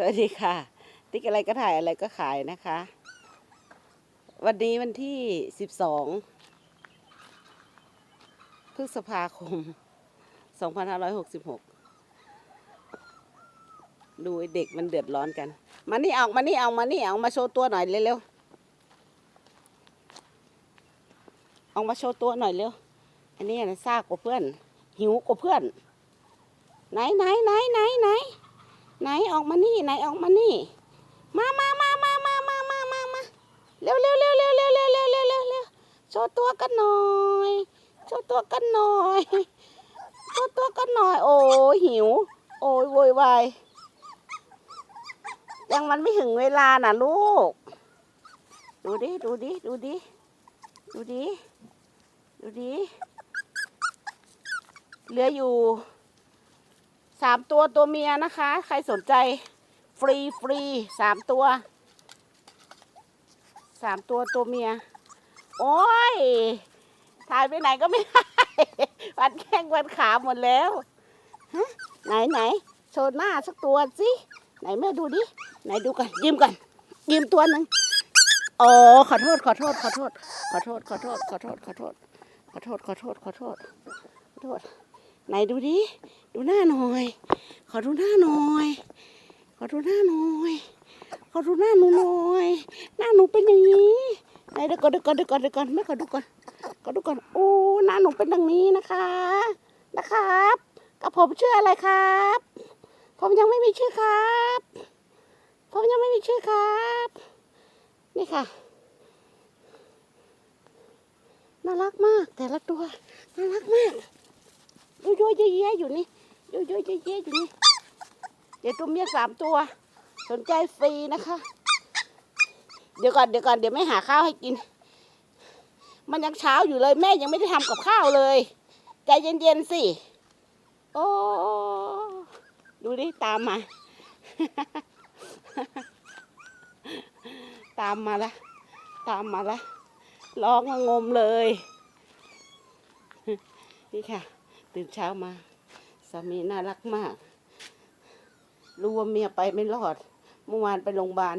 สวัสดีค่ะ ติ๊กอะไรก็ถ่ายอะไรก็ขายนะคะ วันนี้วันที่สิบสองพฤษภาคมสองพันห้าร้อยหกสิบหกดูเด็กมันเดือดร้อนกัน มานี่เอามานี่เอามานี่เอามาโชว์ตัวหน่อยเร็วๆเอามาโชว์ตัวหน่อยเร็ว อันนี้นะซากกว่าเพื่อน หิวกว่าเพื่อน ไหนไหนไหนไหนไหน ไหนออกมานี่ไหนออกมานี่ มามามามามามามามามาเร็วเร็วเร็วเร็วเร็วเร็วเร็วเร็วเร็วเร็วโชว์ตัวกันหน่อยโชว์ตัวกันหน่อยโชว์ตัวกันหน่อย โอ้ยหิว โอ้ยโวยวายยังมันไม่ถึงเวลาน่ะลูก ดูดิดูดิดูดิดูดิดูดิเหลืออยู่ สามตัวตัวเมียนะคะ ใครสนใจ ฟรีฟรีสามตัวสามตัวตัวเมีย โอ้ยถ่ายไปไหนก็ไม่ได้วัดแข้งวัดขาหมดแล้วฮะไหนไหนโชว์หน้าสักตัวสิไหนแม่ดูดิไหนดูกันยืมกันยืมตัวหนึ่งโอ้ขอโทษขอโทษขอโทษขอโทษขอโทษขอโทษขอโทษขอโทษขอโทษขอโทษขอโทษ ไหนดูดิ ดูหน้าหน่อย ขอดูหน้าหน่อย ขอดูหน้าหน่อย ขอดูหน้าหนูหน่อย หน้าหนูเป็นอย่างนี้ ไหนเดี๋ยวก่อนเดี๋ยวก่อนเดี๋ยวก่อนเดี๋ยวก่อนไม่ขอดูก่อน ขอดูก่อน โอ้ หน้าหนูเป็นอย่างนี้นะคะ นะครับ กับผมชื่ออะไรครับ ผมยังไม่มีชื่อครับ ผมยังไม่มีชื่อครับ นี่ค่ะ น่ารักมากแต่ละตัว น่ารักมาก ยุ่ยยุ่ยเยอะๆอยู่นี่ยุ่ยยุ่ยเยอะๆอยู่นี่เดี๋ยวตัวเมียสามตัว สนใจฟรีนะคะ เดี๋ยวก่อนเดี๋ยวก่อนเดี๋ยวไม่หาข้าวให้กิน มันยังเช้าอยู่เลยแม่ยังไม่ได้ทำกับข้าวเลยใจเย็นๆสิโอ้ดูดิตามมา ตามมาละตามมาละร้องระงมเลย นี่ค่ะ ตื่นเช้ามาสามีน่ารักมาก รู้ว่าเมียไปไม่รอด เมื่อวานไปโรงพยาบาล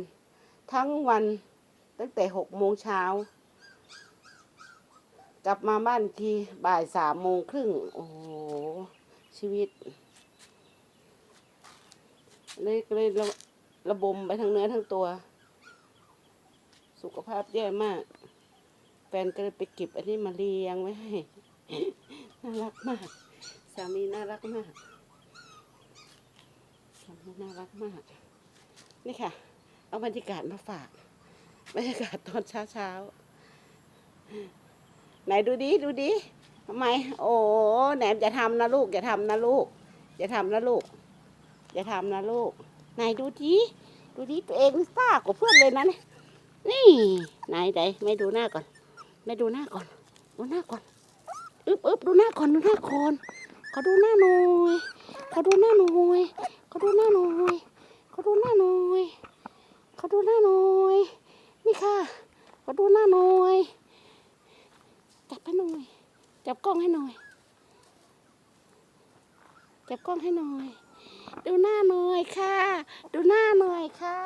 ทั้งวันตั้งแต่หกโมงเช้ากลับมาบ้านทีบ่ายสามโมงครึ่ง โอ้โห ชีวิต เลยเลยระระบมไปทั้งเนื้อทั้งตัว สุขภาพแย่มาก แฟนก็เลยไปเก็บอันนี้มาเลี้ยงไว้ให้ น่ารักมากามีน่ารักมากสามีน่ารักมาก นี่ค่ะ เอาบรรยากาศมาฝาก บรรยากาศตอนเช้าเช้าไหนดูดิดูดิทำไม โอ้แหนมอย่าทำนะลูกอย่าทำนะลูกอย่าทำนะลูกอย่าทำนะลูกไหนดูดิดูดิตัวเองซ่ากว่าเพื่อนเลยนะเนี่ยนี่ไหนไหนไม่ดูหน้าก่อน ไม่ดูหน้าก่อน ดูหน้าก่อน อึ๊บอึ๊บดูหน้าก่อน ดูหน้าก่อน ขอดูหน้าหน่อยขอดูหน้าหน่อยขอดูหน้าหน่อยขอดูหน้าหน่อยขอดูหน้าหน่อยนี่ค่ะขอดูหน้าหน่อยจับให้หน่อยจับกล้องให้หน่อยจับกล้องให้หน่อย ดูหน้าหน่อยค่ะ ดูหน้าหน่อยค่ะ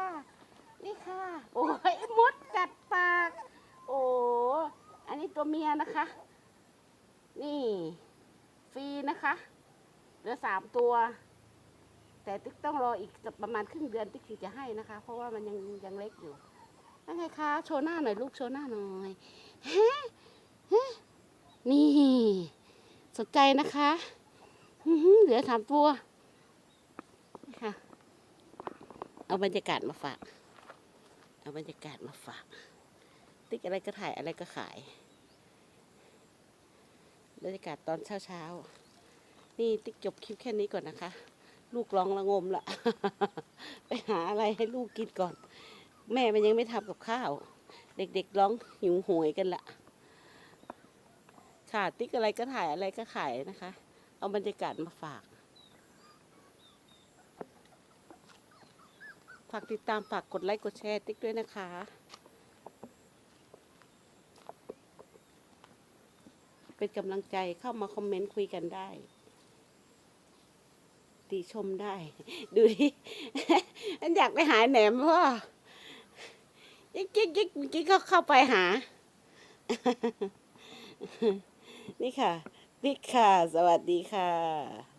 นี่ค่ะ โอ้ยมดกัดปาก โอ้อันนี้ตัวเมียนะคะ นี่ นะคะ เหลือสามตัว แต่ติ๊กต้องรออีกประมาณครึ่งเดือนติ๊กถึงจะให้นะคะ เพราะว่ามันยังยังเล็กอยู่นั่นไงคะโชว์หน้าหน่อยลูกโชว์หน้าหน่อยฮะฮะนี่สนใจนะคะเหลือสามตัวนี่ค่ะ เอาบรรยากาศมาฝาก เอาบรรยากาศมาฝาก ติ๊กอะไรก็ถ่ายอะไรก็ขายบรรยากาศตอนเช้าเช้า นี่ติ๊กจบคลิปแค่นี้ก่อนนะคะ ลูกร้องระงมละไปหาอะไรให้ลูกกินก่อน แม่มันยังไม่ทำกับข้าว เด็กๆร้องหิวโหยกันละค่ะติ๊กอะไรก็ถ่ายอะไรก็ขายนะคะ เอาบรรยากาศมาฝาก ฝากติดตามฝากกดไลค์กดแชร์ติ๊กด้วยนะคะเป็นกำลังใจเข้ามาคอมเมนต์คุยกันได้ ติชมได้ ดูดิอันอยากไปหาแหนมพ่อยิกยิกยิกเมื่อกี้ก็เข้าไปหา นี่ค่ะนี่ค่ะ สวัสดีค่ะ